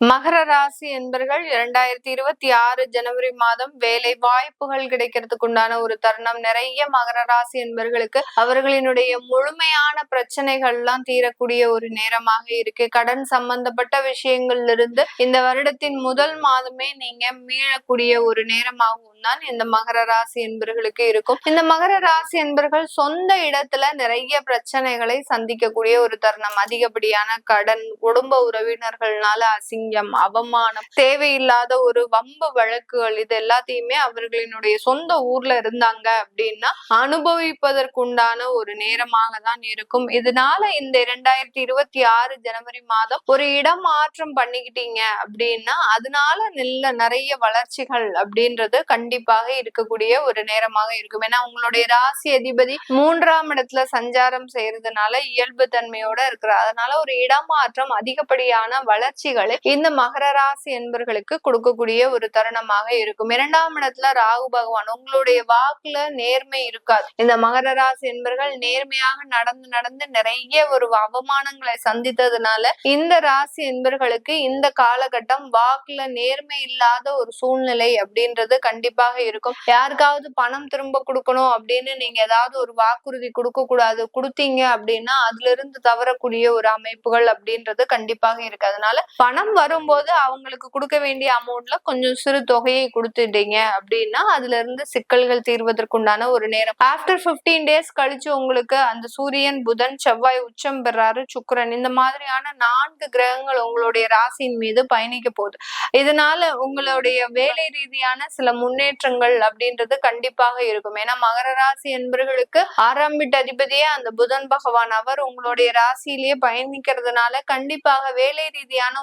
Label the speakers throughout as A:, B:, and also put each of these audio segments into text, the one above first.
A: மகர ராசி என்பர்கள் இரண்டாயிரத்தி இருபத்தி ஆறு ஜனவரி மாதம் வேலை வாய்ப்புகள் கிடைக்கிறதுக்கு உண்டான ஒரு தருணம். நிறைய மகர ராசி என்பர்களுக்கு அவர்களினுடைய முழுமையான பிரச்சனைகள் எல்லாம் தீரக்கூடிய ஒரு நேரமாக இருக்கு. கடன் சம்பந்தப்பட்ட விஷயங்கள்ல இருந்து இந்த வருடத்தின் முதல் மாதமே நீங்க மீளக்கூடிய ஒரு நேரமாகவும் தான் இந்த மகர ராசி என்பர்களுக்கு இருக்கும். இந்த மகர ராசி என்பர்கள் சொந்த இடத்துல நிறைய பிரச்சனைகளை சந்திக்கக்கூடிய ஒரு தருணம். அதிகப்படியான கடன் குடும்ப உறவினர்கள்னால அசிங்கம் அவமானம் தேவையில்லாத ஒரு வம்பு வழக்குகள் இது எல்லாத்தையுமே அவர்களினுடைய சொந்த ஊர்ல இருந்தாங்க அப்படின்னா அனுபவிப்பதற்குண்டான ஒரு நேரமாக தான் இருக்கும். இதனால இந்த இரண்டாயிரத்தி இருபத்தி ஆறு ஜனவரி மாதம் ஒரு இடம் மாற்றம் பண்ணிக்கிட்டீங்க அப்படின்னா அதனால நல்ல நிறைய வளர்ச்சிகள் அப்படின்றது கண்டிப்பா கண்டிப்பாக இருக்கக்கூடிய ஒரு நேரமாக இருக்கும். ஏன்னா உங்களுடைய ராசி அதிபதி மூன்றாம் இடத்துல சஞ்சாரம் செய்யறதுனால இயல்பு தன்மையோட இருக்கிற அதனால ஒரு இடமாற்றம் அதிகப்படியான வளர்ச்சிகளை இந்த மகர ராசி என்பர்களுக்கு கொடுக்கக்கூடிய ஒரு தருணமாக இருக்கும். இரண்டாம் இடத்துல ராகு பகவான் உங்களுடைய வாக்குல நேர்மை இருக்காது. இந்த மகர ராசி என்பர்கள் நேர்மையாக நடந்து நடந்து நிறைய ஒரு அவமானங்களை சந்தித்ததுனால இந்த ராசி என்பர்களுக்கு இந்த காலகட்டம் வாக்குல நேர்மை இல்லாத ஒரு சூழ்நிலை அப்படின்றது கண்டிப்பா கண்டிப்பாக இருக்கும். யாருக்காவது பணம் திரும்ப கொடுக்கணும் அப்படின்னு நீங்க ஏதாவது ஒரு வாக்குறுதி கொடுக்க கூடாது கொடுத்தீங்க அப்படின்னா அதுல இருந்து தவறக்கூடிய ஒரு அமைப்புகள் அப்படின்றது கண்டிப்பாக இருக்கு. அதனால பணம் வரும் வரும்போது அவங்களுக்கு கொடுக்க வேண்டிய அமௌண்ட்ல கொஞ்சம் சிறு தொகையை கொடுத்துட்டீங்க அப்படின்னா அதுல இருந்து சிக்கல்கள் தீர்வதற்குண்டான ஒரு நேரம். ஆஃப்டர் பிப்டீன் டேஸ் கழிச்சு உங்களுக்கு அந்த சூரியன் புதன் செவ்வாய் உச்சம் பெறாரு சுக்கரன் இந்த மாதிரியான நான்கு கிரகங்கள் உங்களுடைய ராசியின் மீது பயணிக்க போகுது. இதனால உங்களுடைய வேலை ரீதியான சில முன்னேற்றங்கள் அப்படின்றது கண்டிப்பாக இருக்கும். ஏன்னா மகர ராசி என்பவர்களுக்கு ஆறாம் வீட்டு அதிபதியே அந்த புதன் பகவான். அவர் உங்களுடைய ராசியிலேயே பயணிக்கிறதுனால கண்டிப்பாக வேலை ரீதியான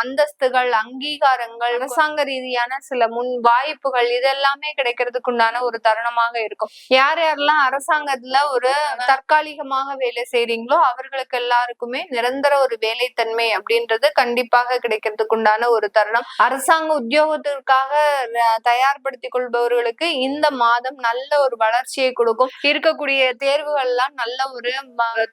A: அந்தஸ்துகள் அங்கீகாரங்கள் அரசாங்க ரீதியான சில முன் வாய்ப்புகள் இதெல்லாமே கிடைக்கிறதுக்கு உண்டான ஒரு தருணமாக இருக்கும். யார் யாரெல்லாம் அரசாங்கத்துல ஒரு தற்காலிகமாக வேலை செய்றீங்களோ அவர்களுக்கு எல்லாருக்குமே நிரந்தர ஒரு வேலைத்தன்மை அப்படின்றது கண்டிப்பாக கிடைக்கிறதுக்கு உண்டான ஒரு தருணம். அரசாங்க உத்தியோகத்திற்காக தயார்படுத்திக் கொள்பவர்களுக்கு இந்த மாதம் நல்ல ஒரு வளர்ச்சியை கொடுக்கும். இருக்கக்கூடிய தேர்வுகள்லாம் நல்ல ஒரு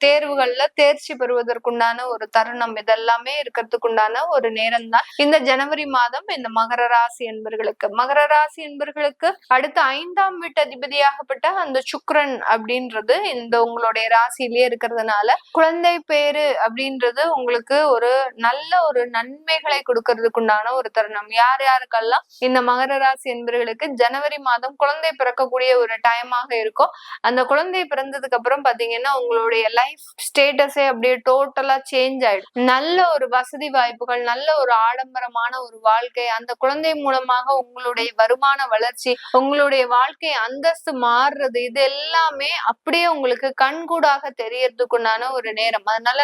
A: தேர்வுகள்ல தேர்ச்சி பெறுவதற்குண்டான ஒரு தருணம். இதெல்லாமே இருக்கிறதுக்கு உண்டான ஒரு நேரம் தான் இந்த ஜனவரி மாதம் இந்த மகர ராசி என்பர்களுக்கு. மகர ராசி என்பர்களுக்கு அடுத்த ஐந்தாம் வீட்டு அதிபதியாகப்பட்ட அந்த சுக்ரன் அப்படின்றது இந்த உங்களுடைய ராசியிலேயே இருக்கிறதுனால குழந்தை பேரு அப்படின்றது உங்களுக்கு ஒரு நல்ல ஒரு நன்மைகளை கொடுக்கறதுக்குண்டான ஒரு தருணம். யார் யாருக்கெல்லாம் இந்த மகர ராசி என்பர்களுக்கு ஜனவரி மாதம் குழந்தை பிறக்கக்கூடிய ஒரு டைமாக இருக்கும். அந்த குழந்தை பிறந்ததுக்கு அப்புறம் பாத்தீங்கன்னா உங்களுடைய லைஃப் ஸ்டேட்டஸே அப்படியே டோட்டலா சேஞ்ச் ஆயிடும். நல்ல ஒரு வசதி வாய்ப்புகள் நல்ல ஒரு ஆடம்பரமான ஒரு வாழ்க்கை அந்த குழந்தை மூலமாக உங்களுடைய வருமான வளர்ச்சி உங்களுடைய வாழ்க்கை அந்தஸ்து மாறுறது இது எல்லாமே அப்படியே உங்களுக்கு கண்கூடாக தெரியறதுக்குண்டான ஒரு நேரம். அதனால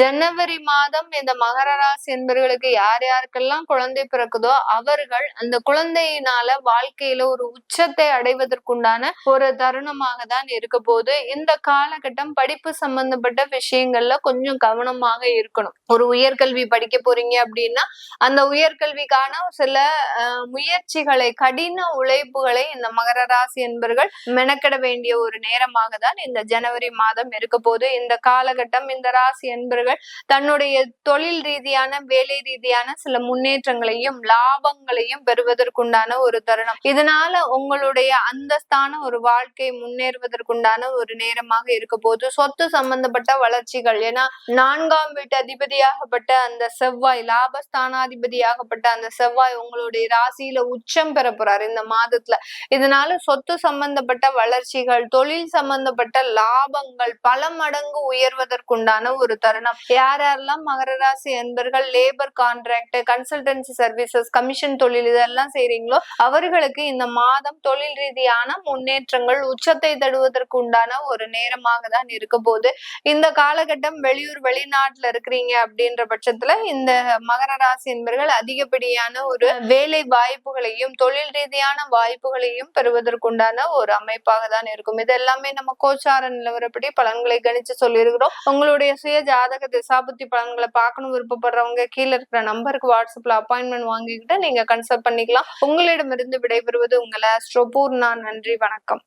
A: ஜனவரி மாதம் இந்த மகர ராசி என்பவர்களுக்கு யார் யாருக்கெல்லாம் குழந்தை பிறக்குதோ அவர்கள் அந்த குழந்தையினால வாழ்க்கையில ஒரு உச்சத்தை அடைவதற்குண்டான ஒரு தருணமாக தான் இருக்க போது இந்த காலகட்டம் படிப்பு சம்பந்தப்பட்ட விஷயங்கள்ல கொஞ்சம் கவனமாக இருக்கணும். ஒரு உயர்கல்வி படிக்க போறீங்க அப்படின்னா அந்த உயர்கல்விக்கான சில முயற்சிகளை கடின உழைப்புகளை இந்த மகர ராசி என்பர்கள் மெனக்கிட வேண்டிய ஒரு நேரமாக தான் இந்த ஜனவரி மாதம் இருக்க போது இந்த காலகட்டம் இந்த ராசி என்பர்கள் தன்னுடைய தொழில் ரீதியான வேலை ரீதியான சில முன்னேற்றங்களையும் லாபங்களையும் பெறுவதற்குண்டான ஒரு தருணம். இதனால உங்களுடைய அந்தஸ்தான ஒரு வாழ்க்கை முன்னேறுவதற்குண்டான ஒரு நேரமாக இருக்க போது சொத்து சம்பந்தப்பட்ட வளர்ச்சிகள் ஏன்னா நான்காம் வீட்டு அதிபதியாகப்பட்ட அந்த செவ்வாய் லாபஸ்தானாதிபதியாகப்பட்ட அந்த செவ்வாய் உங்களுடைய ராசியில உச்சம் பெற போறாரு இந்த மாதத்துல. இதனால சொத்து சம்பந்தப்பட்ட வளர்ச்சிகள் தொழில் சம்பந்தப்பட்ட லாபங்கள் பல மடங்கு உயர்வதற்குண்டான ஒரு தருணம். யார் யாரெல்லாம் மகர ராசி என்பர்கள் labour contract consultancy services commission தொழில் இதெல்லாம் செய்றீங்களோ அவர்களுக்கு இந்த மாதம் தொழில் ரீதியான முன்னேற்றங்கள் உச்சத்தை தடுவதற்கு உண்டான ஒரு நேரமாக தான் இருக்க போது இந்த காலகட்டம் வெளியூர் வெளிநாட்டுல இருக்கிறீங்க அப்படின்ற பட்சத்துல இந்த மகர ராசி என்பர்கள் அதிகப்படியான ஒரு வேலை வாய்ப்புகளையும் தொழில் ரீதியான வாய்ப்புகளையும் பெறுவதற்குண்டான ஒரு அமைப்பாக தான் இருக்கும். இது எல்லாமே நம்ம கோச்சார நிலவரப்படி பலன்களை கணிச்சு சொல்லியிருக்கிறோம். உங்களுடைய சுய ஜாதக திசாபுத்தி பலன்களை பார்க்கணும் விருப்பப்படுறவங்க கீழே இருக்கிற நம்பருக்கு வாட்ஸ்அப்ல அப்பாயின்மெண்ட் வாங்கிக்கிட்டு நீங்க கன்சல்ட் பண்ணிக்கலாம். உங்களிடமிருந்து விடைபெறுவது உங்களை ஸ்ரோபூர்ணா நன்றி வணக்கம்.